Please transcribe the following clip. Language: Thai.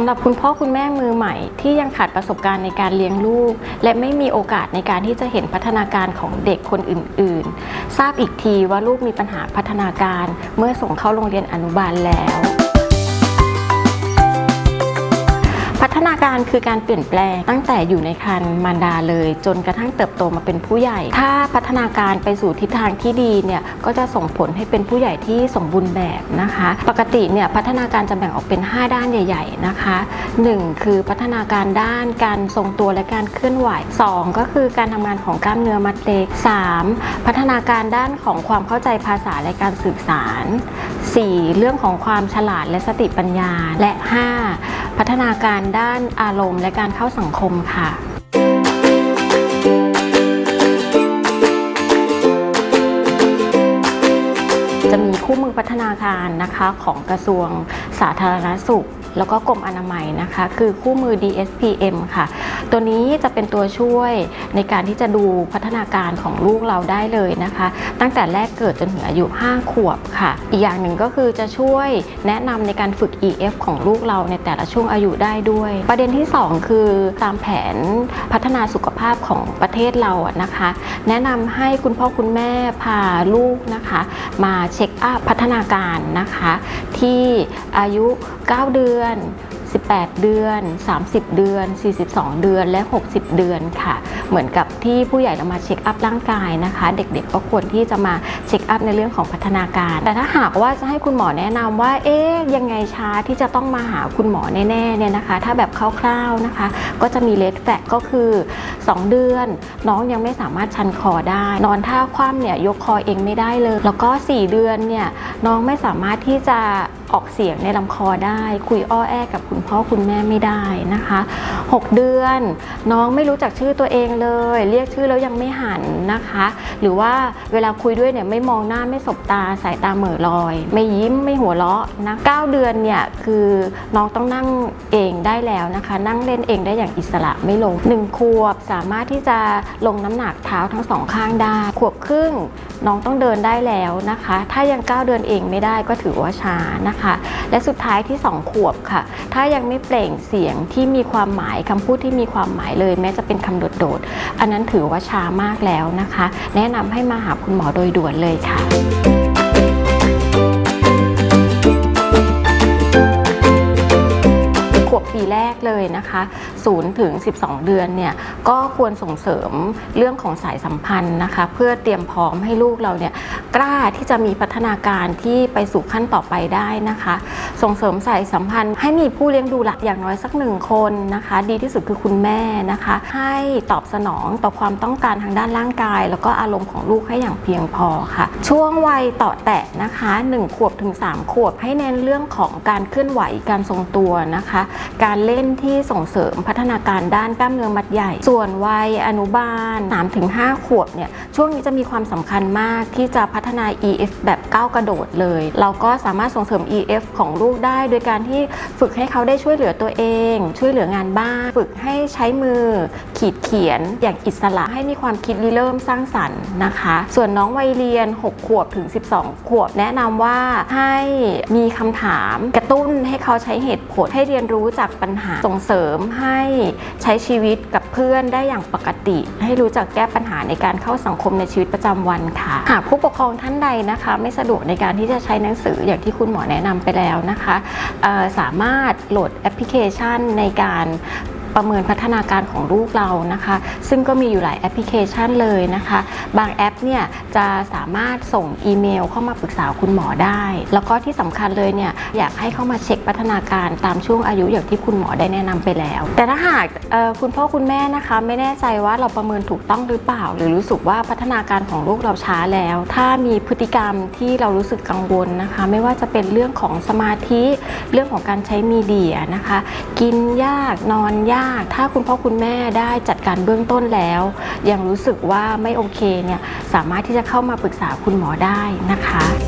ำหรับคุณพ่อคุณแม่มือใหม่ที่ยังขาดประสบการณ์ในการเลี้ยงลูก และไม่มีโอกาสในการที่จะเห็นพัฒนาการของเด็กคนอื่น ๆ ทราบอีกทีว่าลูกมีปัญหาพัฒนาการ เมื่อส่งเข้าโรงเรียนอนุบาลแล้ว การคือการเปลี่ยนแปลงตั้งแต่อยู่ในครรภ์มารดาเลย จนกระทั่งเติบโตมาเป็นผู้ใหญ่ ถ้าพัฒนาการไปสู่ทิศทางที่ดีเนี่ยก็จะส่งผลให้เป็นผู้ใหญ่ที่สมบูรณ์แบบนะคะ ปกติเนี่ยพัฒนาการจะแบ่งออกเป็น 5 ด้านใหญ่ ๆนะคะ 1 คือพัฒนาการด้านการทรงตัวและการเคลื่อนไหว 2 ก็คือการทำงานของกล้ามเนื้อมัดเล็ก 3. พัฒนาการด้านของความเข้าใจภาษาและการสื่อสาร 4. เรื่องของความฉลาดและสติปัญญาและ 5. พัฒนาการด้านอารมณ์และการเข้าสังคมค่ะจะมีคู่มือพัฒนาการนะคะของกระทรวงสาธารณสุข แล้วก็กรมอนามัยนะคะ คือคู่มือ DSPM ค่ะ ตัวนี้จะเป็นตัวช่วยในการที่จะดูพัฒนาการของลูกเราได้เลยนะคะ ตั้งแต่แรกเกิดจนถึงอายุ 5 ขวบค่ะ อีกอย่างหนึ่งก็คือจะช่วยแนะนำในการฝึก EF ของลูกเราในแต่ละช่วงอายุได้ด้วย ประเด็นที่ 2 คือตามแผนพัฒนาสุขภาพของประเทศเราอะนะคะ แนะนำให้คุณพ่อคุณแม่พาลูกนะคะ มาเช็คอัพพัฒนาการนะคะ ที่อายุ 9 เดือน 18 เดือน 30 เดือน 42 เดือนและ 60 เดือนค่ะ เหมือนกับที่ผู้ใหญ่เรามาเช็คอัพร่างกายนะคะ เด็กๆก็ควรที่จะมาเช็คอัพในเรื่องของพัฒนาการ แต่ถ้าหากว่าจะให้คุณหมอแนะนำว่า เอ๊ะยังไงช้าที่จะต้องมาหาคุณหมอแน่ๆเนี่ยนะคะ ถ้าแบบคร่าวๆนะคะ ก็จะมีเลดแฟกก็คือ 2 เดือน น้องยังไม่สามารถชันคอได้ นอนท่าคว่ำเนี่ยยกคอเองไม่ได้เลย แล้วก็ 4 เดือนเนี่ยน้องไม่สามารถที่จะออกเสียงในลำคอได้ คุยอ้อแอกับคุณพ่อคุณแม่ไม่ได้นะคะ 6 เดือนน้องไม่รู้จักชื่อตัวเองเลย เรียกชื่อแล้วยังไม่หันนะคะ หรือว่าเวลาคุยด้วยเนี่ยไม่มองหน้าไม่สบตาสายตาเหม่อลอย ไม่ยิ้มไม่หัวเราะนะ9เดือนเนี่ยคือน้องต้องนั่งเองได้แล้วนะคะ นั่งเล่นเองได้อย่างอิสระไม่ลง1ขวบสามารถที่จะลงน้ำหนักเท้าทั้งสองข้างได้ขวบครึ่ง น้องต้องเดินได้แล้วนะคะ ถ้ายังก้าวเดินเองไม่ได้ก็ถือว่าช้านะคะ และสุดท้ายที่ 2 ขวบค่ะ ถ้ายังไม่เปล่งเสียงที่มีความหมายคำพูดที่มีความหมายเลย แม้จะเป็นคำโดดๆอันนั้นถือว่าช้ามากแล้วนะคะ แนะนำให้มาหาคุณหมอโดยด่วนเลยค่ะ เลยนะคะ0ถึง 12 เดือนเนี่ยก็ควรส่งเสริมเรื่องของสายสัมพันธ์นะคะ เพื่อเตรียมพร้อมให้ลูกเราเนี่ยกล้าที่จะมีพัฒนาการที่ไปสู่ขั้นต่อไปได้นะคะ ส่งเสริมสายสัมพันธ์ ให้มีผู้เลี้ยงดูหลักอย่างน้อยสักหนึ่งคนนะคะ ดีที่สุดคือคุณแม่นะคะ ให้ตอบสนองต่อความต้องการทางด้านร่างกาย แล้วก็อารมณ์ของลูกให้อย่างเพียงพอค่ะ ช่วงวัยต่อแตะนะคะ 1 ขวบถึง 3 ขวบให้เน้นเรื่องของการเคลื่อนไหวการทรงตัวนะคะ การเล่นที่ส่งเสริมพัฒนาการด้านกล้ามเนื้อมัดใหญ่ ส่วนวัยอนุบาล 3-5 ขวบเนี่ยช่วงนี้จะมีความสำคัญมากที่จะพัฒนา EF แบบก้าวกระโดดเลย เราก็สามารถส่งเสริม EF ของลูกได้ โดยการที่ฝึกให้เขาได้ช่วยเหลือตัวเอง ช่วยเหลืองานบ้าน ฝึกให้ใช้มือ ขีดเขียน อย่างอิสระให้มีความคิดริเริ่มสร้างสรรค์นะคะ ส่วนน้องวัยเรียน 6 ขวบถึง 12 ขวบ แนะนำว่าให้มีคำถามกระตุ้นให้เขาใช้เหตุผลให้เรียนรู้จากปัญหาส่งเสริมให้ใช้ชีวิตกับเพื่อนได้อย่างปกติ ให้รู้จักแก้ปัญหาในการเข้าสังคมในชีวิตประจำวันค่ะ หากผู้ปกครองท่านใดนะคะ ไม่สะดวกในการที่จะใช้หนังสืออย่างที่คุณหมอแนะนำไปแล้วนะคะเอ่อสามารถโหลดแอปพลิเคชันในการ ประเมินพัฒนาการของลูกเรานะคะ ซึ่งก็มีอยู่หลายแอปพลิเคชันเลยนะคะ บางแอปเนี่ยจะสามารถส่งอีเมลเข้ามาปรึกษาคุณหมอได้ แล้วก็ที่สำคัญเลยเนี่ยอยากให้เข้ามาเช็คพัฒนาการตามช่วงอายุอย่างที่คุณหมอได้แนะนำไปแล้ว แต่ถ้าหากคุณพ่อคุณแม่นะคะ ไม่แน่ใจว่าเราประเมินถูกต้องหรือเปล่า หรือรู้สึกว่าพัฒนาการของลูกเราช้าแล้ว ถ้ามีพฤติกรรมที่เรารู้สึกกังวลนะคะ ไม่ว่าจะเป็นเรื่องของสมาธิ เรื่องของการใช้มีเดียนะคะ กินยากนอนยากถ้าคุณพ่อคุณแม่ได้จัดการเบื้องต้นแล้ว ยังรู้สึกว่าไม่โอเคเนี่ยสามารถที่จะเข้ามาปรึกษาคุณหมอได้นะคะ